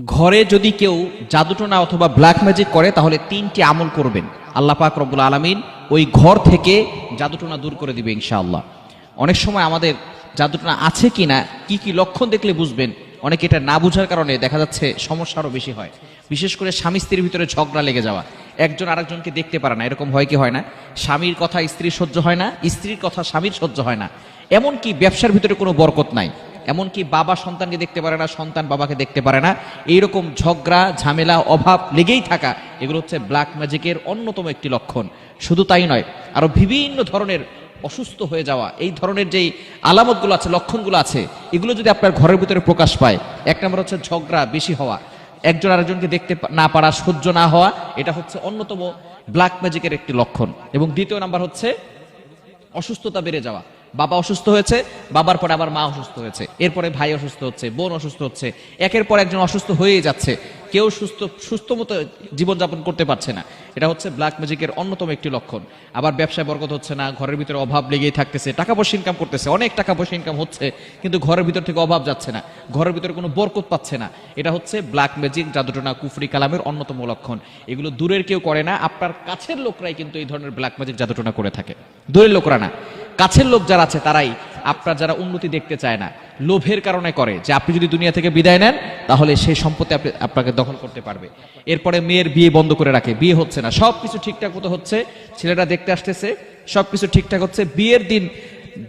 ঘরে যদি কেউ জাদুটোনা অথবা ব্ল্যাক ম্যাজিক করে, তাহলে তিনটি আমল করবেন। আল্লাহ পাক রব্বুল আলমিন ওই ঘর থেকে জাদুটোনা দূর করে দিবে ইনশাআল্লাহ। অনেক সময় আমাদের জাদুটোনা আছে কি না কী কি লক্ষণ দেখলে বুঝবেন। অনেকে এটা না বুঝার কারণে দেখা যাচ্ছে সমস্যা আরও বেশি হয়। বিশেষ করে স্বামী স্ত্রীর ভিতরে ঝগড়া লেগে যাওয়া। একজন আরেকজনকে দেখতে পারে না, এরকম হয় কি হয় না? স্বামীর কথা স্ত্রীর সহ্য হয় না, স্ত্রীর কথা স্বামীর সহ্য হয় না। এমনকি ব্যবসার ভিতরে কোনো বরকত নাই। এমনকি বাবা সন্তানকে দেখতে পারে না, সন্তান বাবাকে দেখতে পারে না। এইরকম ঝগড়া, ঝামেলা, অভাব লেগেই থাকা এগুলো হচ্ছে ব্ল্যাক ম্যাজিকের অন্যতম একটি লক্ষণ। শুধু তাই নয়, আরও বিভিন্ন ধরনের অসুস্থ হয়ে যাওয়া, এই ধরনের যেই আলামতগুলো আছে, লক্ষণগুলো আছে, এগুলো যদি আপনার ঘরের ভিতরে প্রকাশ পায়, এক নম্বর হচ্ছে ঝগড়া বেশি হওয়া, একজন আরেকজনকে দেখতে না পারা, সহ্য না হওয়া, এটা হচ্ছে অন্যতম ব্ল্যাক ম্যাজিকের একটি লক্ষণ। এবং দ্বিতীয় নাম্বার হচ্ছে অসুস্থতা বেড়ে যাওয়া। বাবা অসুস্থ হয়েছে, বাবার পরে আবার মা অসুস্থ হয়েছে, এরপরে ভাই অসুস্থ হচ্ছে, বোন অসুস্থ হচ্ছে, একের পর একজন অসুস্থ হয়েই যাচ্ছে। কেউ সুস্থ সুস্থ মতো জীবনযাপন করতে পারছে না। এটা হচ্ছে ব্ল্যাক ম্যাজিকের অন্যতম একটি লক্ষণ। আবার ব্যবসায় বরকত হচ্ছে না, ঘরের ভিতরে অভাব লেগেই থাকতেছে, টাকা পয়সা ইনকাম করতেছে, অনেক টাকা পয়সা ইনকাম হচ্ছে, কিন্তু ঘরের ভিতর থেকে অভাব যাচ্ছে না, ঘরের ভিতরে কোনো বরকত পাচ্ছে না। এটা হচ্ছে ব্ল্যাক ম্যাজিক জাদুটনা, কুফরি কালামের অন্যতম লক্ষণ। এগুলো দূরের কেউ করে না, আপনার কাছের লোকরাই কিন্তু এই ধরনের ব্ল্যাক ম্যাজিক জাদুটনা করে থাকে। দূরের লোকরা না। কাছের লোক যারা আছে তারাই, আপনার যারা উন্নতি দেখতে চায় না, লোভের কারণে করে যে আপনি যদি দুনিয়া থেকে বিদায় নেন, তাহলে সেই সম্পত্তি আপনি, আপনাকে দখল করতে পারবে। এরপরে মেয়ের বিয়ে বন্ধ করে রাখে, বিয়ে হচ্ছে না সব কিছু ঠিকঠাক মতো হচ্ছে, ছেলেটা দেখতে আসতেছে সব কিছু ঠিকঠাক হচ্ছে, বিয়ের দিন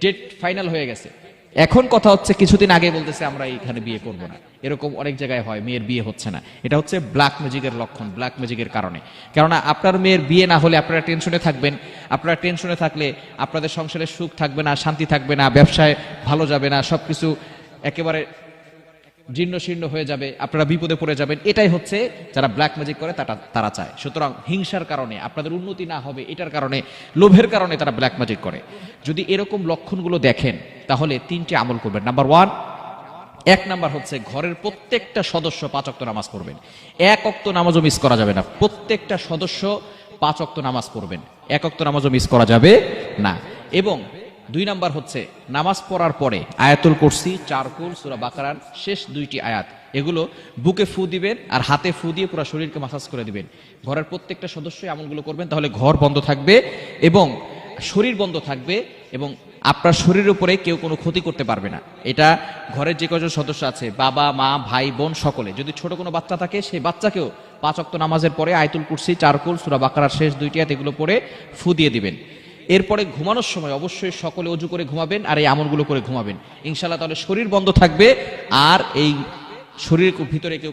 ডেট ফাইনাল হয়ে গেছে। এখন কথা হচ্ছে, কিছুদিন আগে বলতেছে, আমরা এখানে বিয়ে করব না। এরকম অনেক জায়গায় হয়, মেয়ের বিয়ে হচ্ছে না। এটা হচ্ছে ব্ল্যাক ম্যাজিকের লক্ষণ ব্ল্যাক ম্যাজিকের কারণে। কেননা আপনার মেয়ের বিয়ে না হলে আপনারা টেনশনে থাকবেন। আপনারা টেনশনে থাকলে আপনাদের সংসারে সুখ থাকবে না, শান্তি থাকবে না, ব্যবসায় ভালো যাবে না, সবকিছু একেবারে জীর্ণ শীর্ণ হয়ে যাবে, আপনারা বিপদে পড়ে যাবেন। এটাই হচ্ছে যারা ব্ল্যাক ম্যাজিক করে, তারা তারা চায়। সুতরাং হিংসার কারণে, আপনাদের উন্নতি না হবে, এটার কারণে, লোভের কারণে তারা ব্ল্যাক ম্যাজিক করে। যদি এরকম লক্ষণগুলো দেখেন তাহলে তিনটি আমল করবেন। নাম্বার ওয়ান এক নাম্বার হচ্ছে ঘরের প্রত্যেকটা সদস্য পাঁচ অক্ত নামাজ পড়বেন। এক অক্ত নামাজও মিস করা যাবে না। প্রত্যেকটা সদস্য পাঁচ অক্ত নামাজ পড়বেন। এক অক্ত নামাজও মিস করা যাবে না। এবং দুই নাম্বার হচ্ছে নামাজ পড়ার পরে আয়াতুল কুরসি, চারকুল, সুরা বাকারার শেষ দুইটি আয়াত, এগুলো বুকে ফু দিবেন আর হাতে ফু দিয়ে পুরো শরীরকে মাসাজ করে দিবেন। ঘরের প্রত্যেকটা সদস্যই আমলগুলো করবেন, তাহলে ঘর বন্ধ থাকবে এবং শরীর বন্ধ থাকবে এবং আপনার শরীরের উপরে কেউ কোনো ক্ষতি করতে পারবে না। এটা ঘরের যে কজন সদস্য আছে, বাবা, মা, ভাই, বোন, সকলে। যদি ছোট কোনো বাচ্চা থাকে, সেই বাচ্চাকেও পাঁচ অক্ত নামাজের পরে আয়তুল কুরসি, চারকুল, সুরা বাকারার শেষ দুইটি হাত এগুলো পরে ফু দিয়ে দিবেন। এরপরে ঘুমানোর সময় অবশ্যই সকলে অজু করে ঘুমাবেন আর এই আমলগুলো করে ঘুমাবেন। ইনশাল্লাহ তাহলে শরীর বন্ধ থাকবে আর এই শরীরের ভিতরে কেউ